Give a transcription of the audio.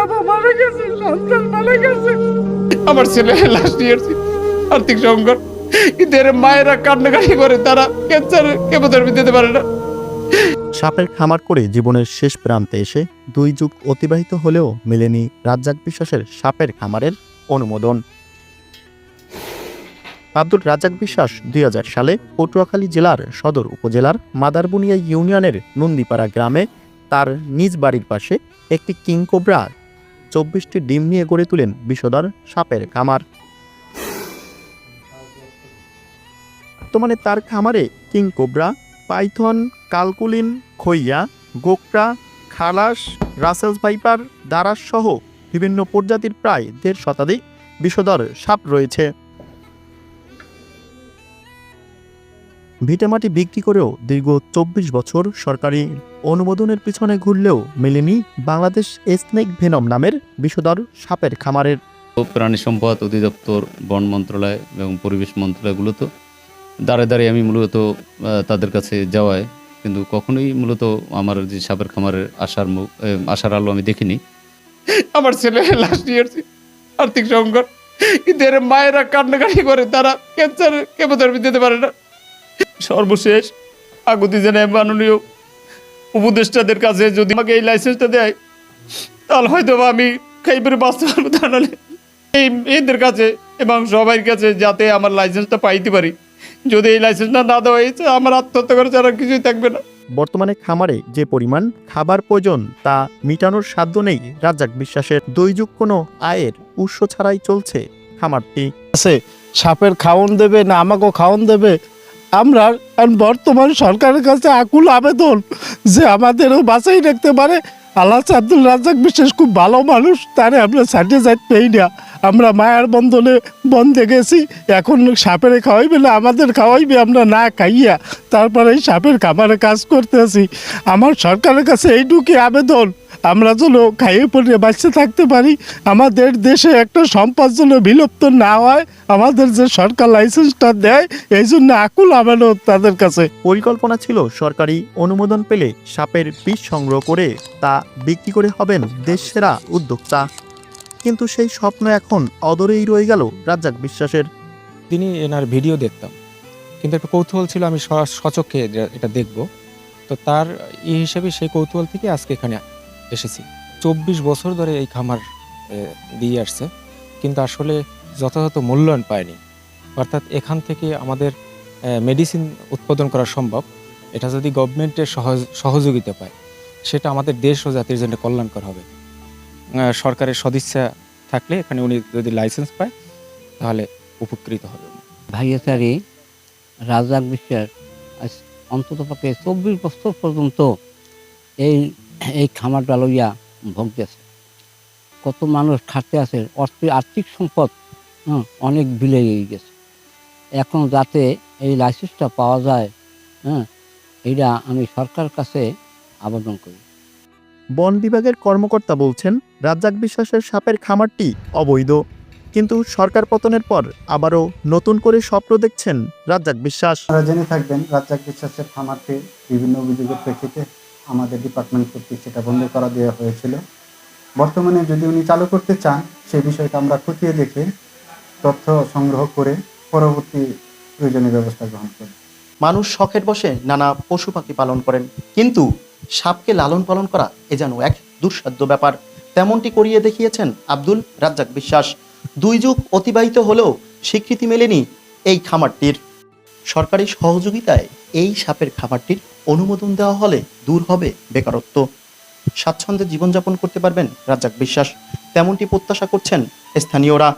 বাবা মারা গেছে সন্তান মারা গেছে। আমার ছেলে নিয়ে এসেছি আর্থিক সংকট। কিন্তু এর মায়েরা কান্নাকাটি করে তারা ক্যান্সার কেমোথেরাপি দিতে পারে না। সাপের খামার করে জীবনের শেষ প্রান্তে এসে দুই যুগ অতিবাহিত হলেও মেলেনি রাজ্জাক বিশ্বাসের সাপের খামারের অনুমোদন। আব্দুল রাজ্জাক বিশ্বাস দুই হাজার সালে পটুয়াখালী জেলার সদর উপজেলার মাদারবুনিয়া ইউনিয়নের নন্দীপাড়া গ্রামে তার নিজ বাড়ির পাশে একটি কিংকোবরা চব্বিশটি ডিম নিয়ে গড়ে তুলেন বিষধর সাপের খামার। বর্তমানে তার খামারে কিং কোবরা, পাইথন, কালকুলিন, খইয়া, গোকরা, খালাস, রাসেলস ভাইপার, দারাস সহ বিভিন্ন প্রজাতির প্রায় দেড় শতাধিক বিষধর সাপ রয়েছে। ভিটেমাটি বিক্রি করেও দীর্ঘ চব্বিশ বছর সরকারি অনুমোদনের পিছনে ঘুরলেও মেলেনি বাংলাদেশ স্নেক ভেনম নামের বিষধর সাপের খামারের। প্রাণী সম্পদ অধিদপ্তর, বন মন্ত্রণালয় এবং পরিবেশ মন্ত্রণালয়গুলো তো দাঁড়ে দাঁড়িয়ে আমি মূলত তাদের কাছে যাওয়ায়, কিন্তু কখনোই মূলত আমার যে সাপের খামারের আশার মুখ আশার আলো আমি দেখিনি। আমার ছেলে নিয়ে এসেছি আর্থিক সংকট, কিন্তু এর মায়েরা কান্নাকাটি করে, তারা ক্যান্সার কেমোথেরাপি দিতে পারে না। সর্বশেষ আগুতি জানায় মাননীয় উপদেষ্টাদের কাছে যদি আমাকে এই লাইসেন্সটা দেয় তাহলে হয়তো বা আমি খাইপের বাঁচতে পারব তা নাহলে এই এদের কাছে এবং সবাই কাছে যাতে আমার লাইসেন্সটা পাইতে পারি। যদি এই লাইসেন্সটা না দেওয়া হয়েছে আমার আত্মহত্যা করে ছাড়া কিছুই থাকবে না। বর্তমানে খামারে যে পরিমাণ খাবার প্রয়োজন তা মিটানোর সাধ্য নেই রাজ্জাক বিশ্বাসের। দুই যুগ কোনো আয়ের উৎস ছাড়াই চলছে খামারটি। আছে সাপের খাওন দেবে না আমাকেও খাওন দেবে। আমরা বর্তমান সরকারের কাছে আকুল আবেদন যে আমাদেরও বাঁচাই রাখতে পারে। আল্লাহ আব্দুল রাজ্জাক বিশেষ খুব ভালো মানুষ, তারে আমরা সার্টিফাইড পেই না। আমরা মায়ের বন্ধনে বন্ধে গেছি এখন সাপের খাওয়াইবে না আমাদের খাওয়াইবে আমরা না খাইয়া তারপরে এই সাপের খামারে কাজ করতেছি। আমার সরকারের কাছে এইটুকুই আবেদন। আমরা যেন খাইয়ে পড়ে বাঁচতে থাকতে পারি। আমাদের দেশে একটা সম্পদ যেন বিলুপ্ত না হয় আমাদের যে সরকার লাইসেন্সটা দেয় এই জন্য আকুল আবেদন তাদের কাছে। পরিকল্পনা ছিল সরকারি অনুমোদন পেলে সাপের বিষ সংগ্রহ করে তা বিক্রি করে হবেন দেশ সেরা উদ্যোক্তা। কিন্তু সেই স্বপ্ন এখন অদরেই রয়ে গেল রাজ্জাক বিশ্বাসের। তিনি এনার ভিডিও দেখতাম। কিন্তু একটা কৌতূহল ছিল আমি স- সচক্ষে এটা- এটা দেখব। তো তার ই হিসেবে সেই কৌতূহল থেকে আজকে এখানে এসেছি। চব্বিশ বছর ধরে এই খামার দিয়ে আসছে। কিন্তু আসলে যথাযথ মূল্যায়ন পায়নি। অর্থাৎ এখান থেকে আমাদের মেডিসিন উৎপাদন করা সম্ভব। এটা যদি গভর্নমেন্টের সহযোগিতা পায়, সেটা আমাদের দেশ ও জাতির জন্য কল্যাণকর হবে। সরকারের সদিচ্ছা থাকলে এখানে উনি যদি লাইসেন্স পায়, তাহলে উপকৃত হবে। ভাইয়াচারি রাজাক বিশ্বাস আজ অন্তত পক্ষে চব্বিশ বছর পর্যন্ত এই এই খামারটা লইয়া ভোগতেছে। কত মানুষ খাটতে আছে অর্থ আর্থিক সম্পদ হ্যাঁ, অনেক বিলে গেছে। এখন যাতে এই লাইসেন্সটা পাওয়া যায় হ্যাঁ এইটা আমি সরকার কাছে আবেদন করি। বন বিভাগের কর্মকর্তা বলছেন রাজ্জাক বিশ্বাসের সাপের খামারটি অবৈধ। কিন্তু সরকার পতনের পর আবারও নতুন করে স্বপ্ন দেখছেন রাজ্জাক বিশ্বাস। জেনে থাকবেন রাজ্জাক বিশ্বাসের খামারটি বিভিন্ন অভিযোগের প্রেক্ষিতে আমাদের ডিপার্টমেন্ট কর্তৃক সেটা বন্ধ করা দেওয়া হয়েছিল। বর্তমানে যদি উনি চালু করতে চান সেই বিষয়টা আমরা খতিয়ে দেখে তথ্য সংগ্রহ করে পরবর্তী প্রয়োজনীয় ব্যবস্থা গ্রহণ করি। মানুষ শখের বসে নানা পশু পাখি পালন করেন, কিন্তু সাপকে লালন পালন করা এ যেন এক দুঃসাধ্য ব্যাপার। তেমনটি করিয়ে দেখিয়েছেন আব্দুল রাজ্জাক বিশ্বাস। দুই যুগ অতিবাহিত হলেও স্বীকৃতি মেলেনি এই খামারটির। সরকারি সহযোগিতায় এই সাপের খাবারটির অনুমোদন দেওয়া হলে দূর হবে বেকারত্ব। স্বাচ্ছন্দ্যে জীবনযাপন করতে পারবেন রাজ্জাক বিশ্বাস। তেমনটি প্রত্যাশা করছেন স্থানীয়রা।